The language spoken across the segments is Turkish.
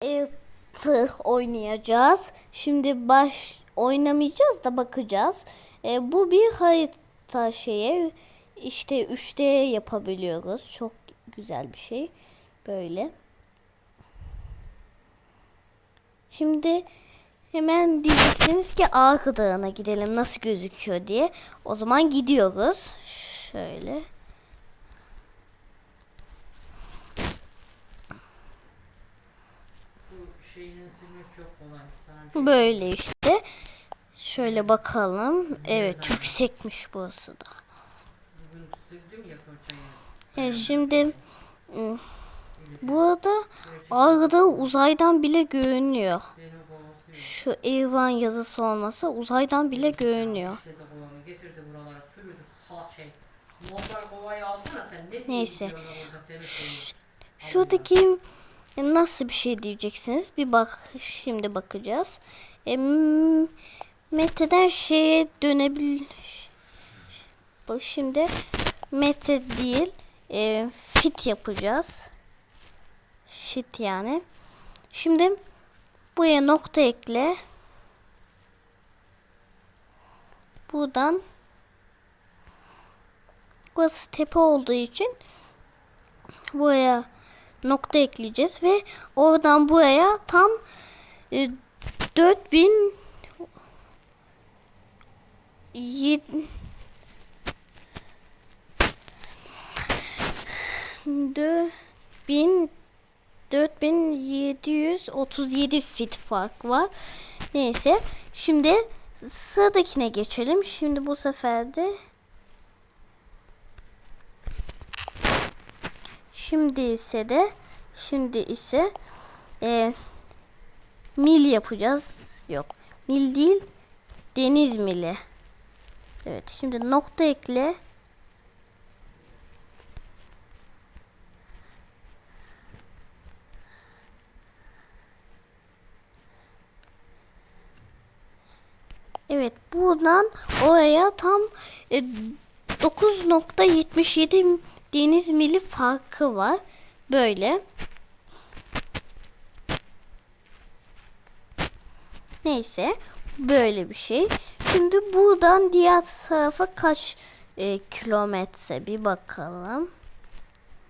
Earth'ı oynayacağız. Şimdi baş oynamayacağız da bakacağız. E, bu bir harita şeye işte 3D yapabiliyoruz. Çok güzel bir şey. Böyle. Şimdi hemen diyeceksiniz ki Arka Dağı'na gidelim nasıl gözüküyor diye. O zaman gidiyoruz. Şöyle. Bu şeyini silmek çok kolay. Sana bir şey Böyle işte. Şöyle bakalım. Evet yüksekmiş burası da. fırçayı. Evet şimdi burada Arda uzaydan bile görünüyor. Şu Erivan yazısı olmasa uzaydan bile görünüyor. Neyse. Şuradaki e, nasıl bir şey diyeceksiniz? Bir bak şimdi bakacağız. E, Mete'den şeye dönebil Bak şimdi Mete değil e, fit yapacağız. Fit yani. Şimdi buraya nokta ekle. Buradan burası tepe olduğu için buraya nokta ekleyeceğiz ve oradan buraya tam e, 4000 yed- dö- bin 4737 fit fark var. Neyse. Şimdi sıradakine geçelim. Şimdi bu sefer de Şimdi ise de şimdi ise e, mil yapacağız. Yok. Mil değil. Deniz mili. Evet. Şimdi nokta ekle. Evet. Buradan oraya tam e, 9.77 deniz mili farkı var. Böyle. Neyse. Böyle bir şey. Şimdi buradan diğer tarafa kaç e, kilometre bir bakalım.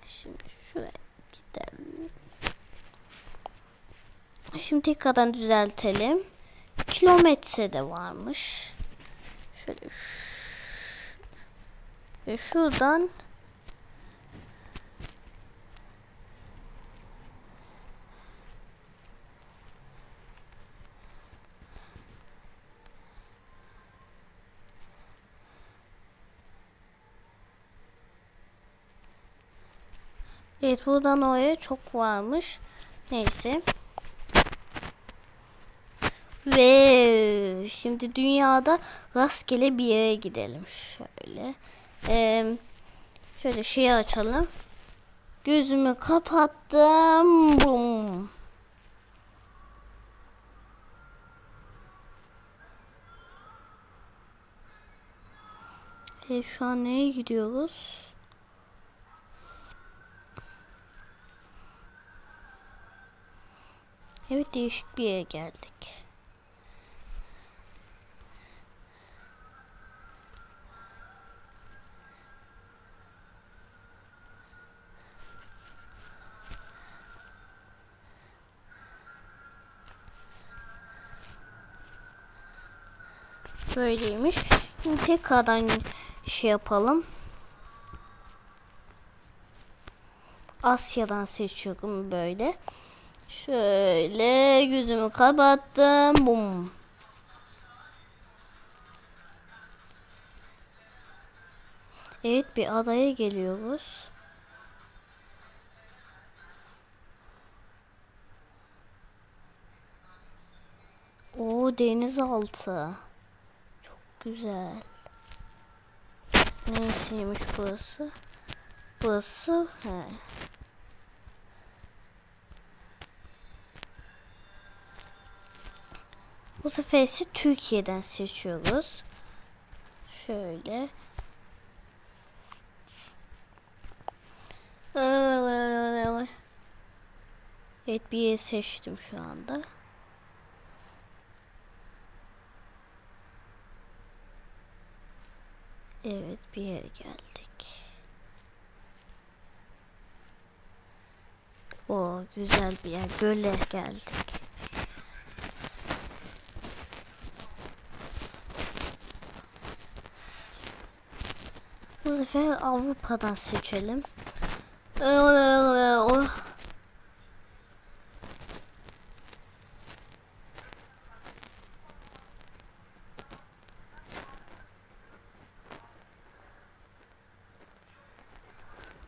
Şimdi şuraya gidelim. Şimdi tekrardan düzeltelim. Kilometre de varmış. Şöyle ve şuradan Evet buradan oraya çok varmış. Neyse. Ve şimdi dünyada rastgele bir yere gidelim. Şöyle. Ee, şöyle şeyi açalım. Gözümü kapattım. Bum. E, şu an neye gidiyoruz? Evet değişik bir yere geldik. Böyleymiş. Şimdi tekrardan şey yapalım. Asya'dan seçiyorum böyle. Şöyle gözümü kapattım. Bum. Evet bir adaya geliyoruz. O denizaltı. Çok güzel. Neysiymiş burası? Burası he. Bu sefer ise Türkiye'den seçiyoruz. Şöyle. Evet bir yeri seçtim şu anda. Evet bir yere geldik. O güzel bir yer. Göle geldik. Bu sefer Avrupa'dan seçelim.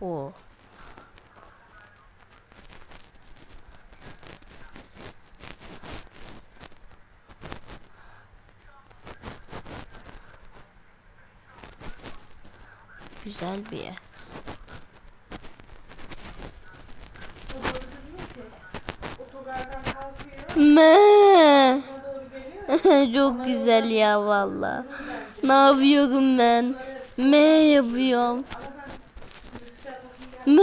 Oh. Güzel bir yer. Me. Çok güzel ya valla. Ne yapıyorum ben? Me yapıyorum. Me.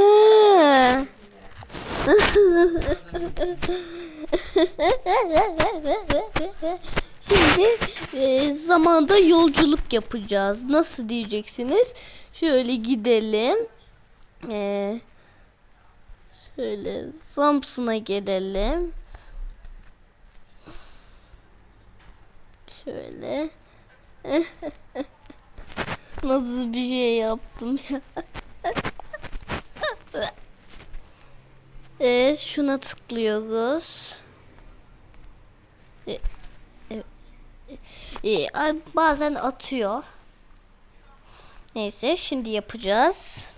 Şimdi e, zamanda yolculuk yapacağız. Nasıl diyeceksiniz? Şöyle gidelim. E, şöyle Samsun'a gelelim. Şöyle. Nasıl bir şey yaptım ya. Evet şuna tıklıyoruz. E, e, e, ay, bazen atıyor. Neyse şimdi yapacağız.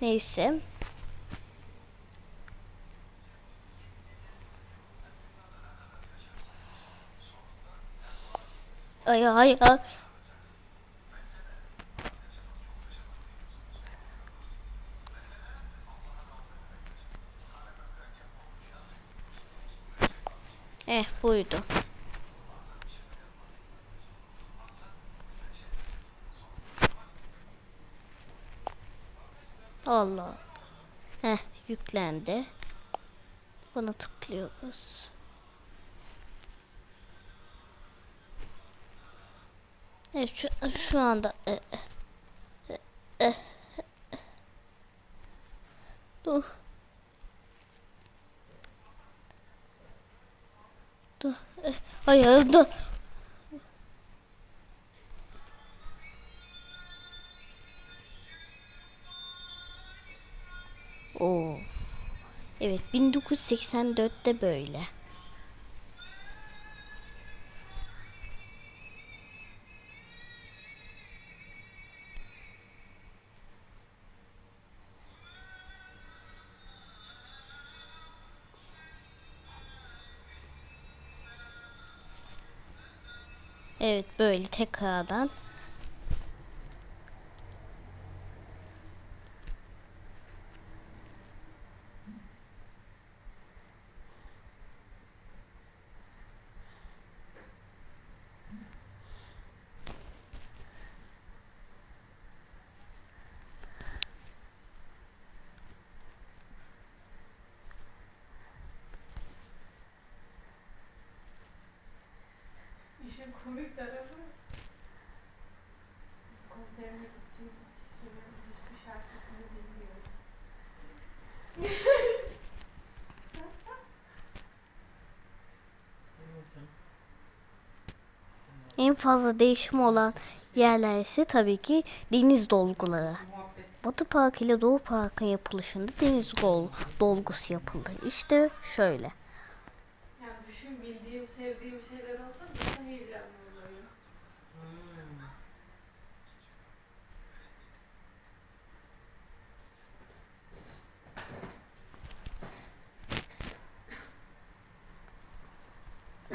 Neyse. Ay ay ay. Eh buydu. Allah. Heh yüklendi. Buna tıklıyoruz. Evet şu, şu anda e, e, e, e, dur. Dur. E, hayır dur. Oo. Evet 1984'te böyle. Evet böyle tekrardan. Komik tarafı konserine gittiğimiz kişilerin hiçbir şarkısını bilmiyorum. En fazla değişim olan yerler ise tabii ki deniz dolguları. Batı Park ile Doğu Park'ın yapılışında deniz gol, dolgusu yapıldı. İşte şöyle. Yani düşün bildiğim, sevdiğim şeyler olsa. Hmm.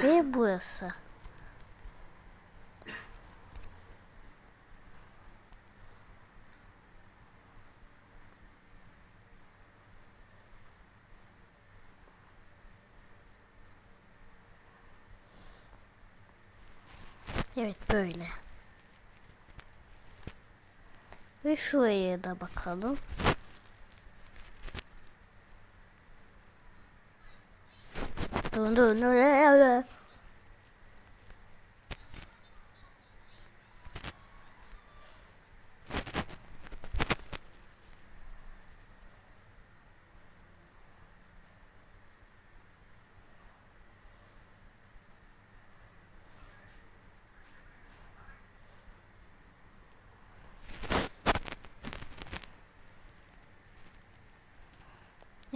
Ve burası. Evet böyle. Ve şuraya da bakalım. Dun dun dun,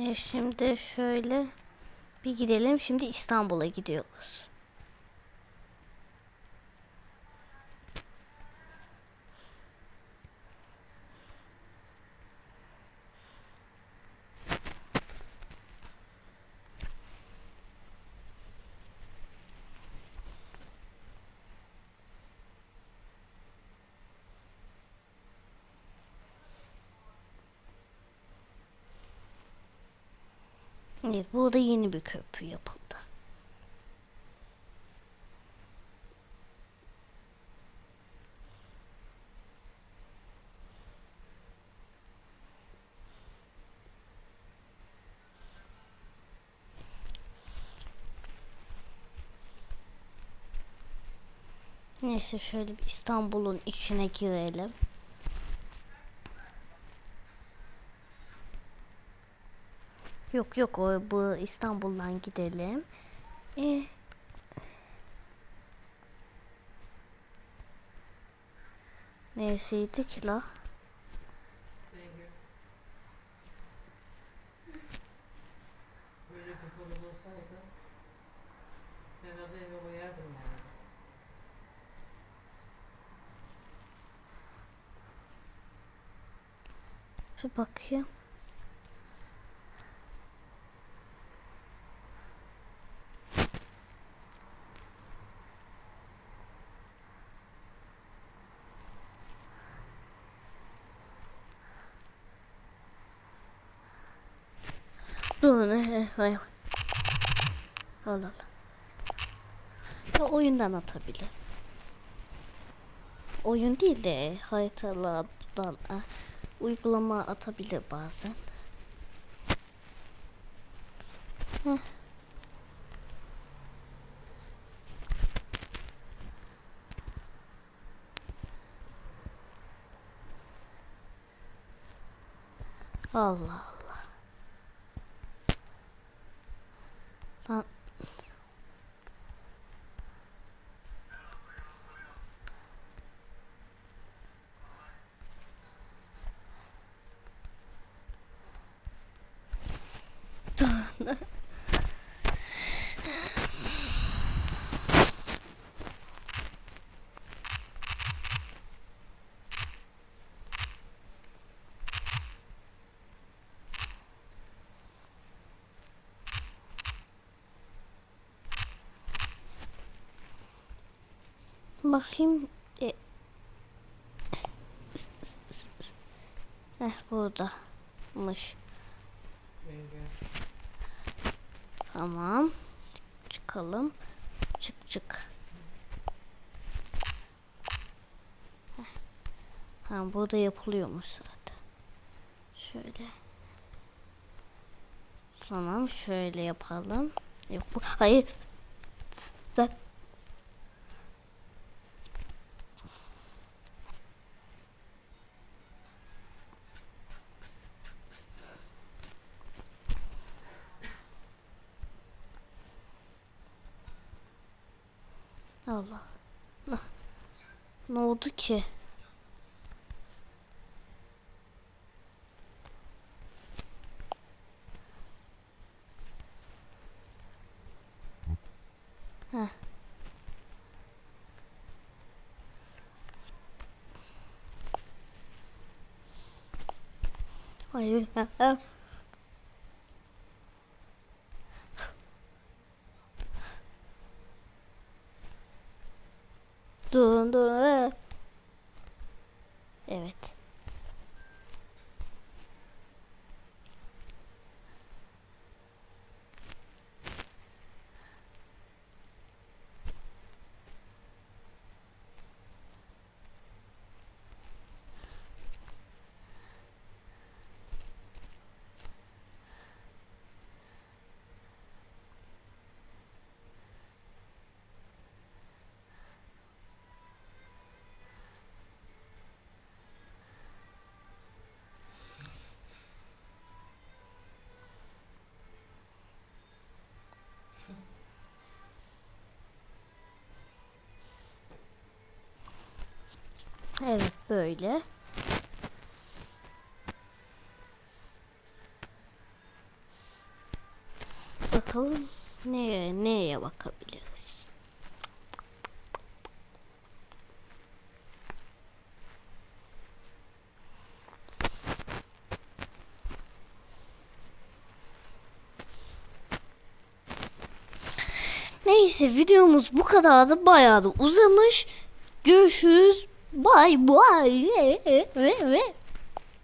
E şimdi şöyle bir gidelim. Şimdi İstanbul'a gidiyoruz. Evet, burada yeni bir köprü yapıldı. Neyse şöyle bir İstanbul'un içine girelim. Yok yok o bu İstanbul'dan gidelim. E, Nesiydi ki la? Bir bakayım. Dur ne? Ay. Al al. Ya oyundan atabilir. Oyun değil de haritalardan ah, uygulama atabilir bazen. Heh. Allah Allah. Lan. Dur. Bakayım. E... Heh buradamış. Tamam. Çıkalım. Çık çık. Heh. Ha burada yapılıyormuş zaten. Şöyle. Tamam şöyle yapalım. Yok bu. Hayır. Ben Allah. Ne, oldu ki? Heh. Hayır. ha, ha. Dun dun. Evet. Evet böyle. Bakalım neye neye bakabiliriz. Neyse videomuz bu kadardı. Bayağı da uzamış. Görüşürüz. Bye bye.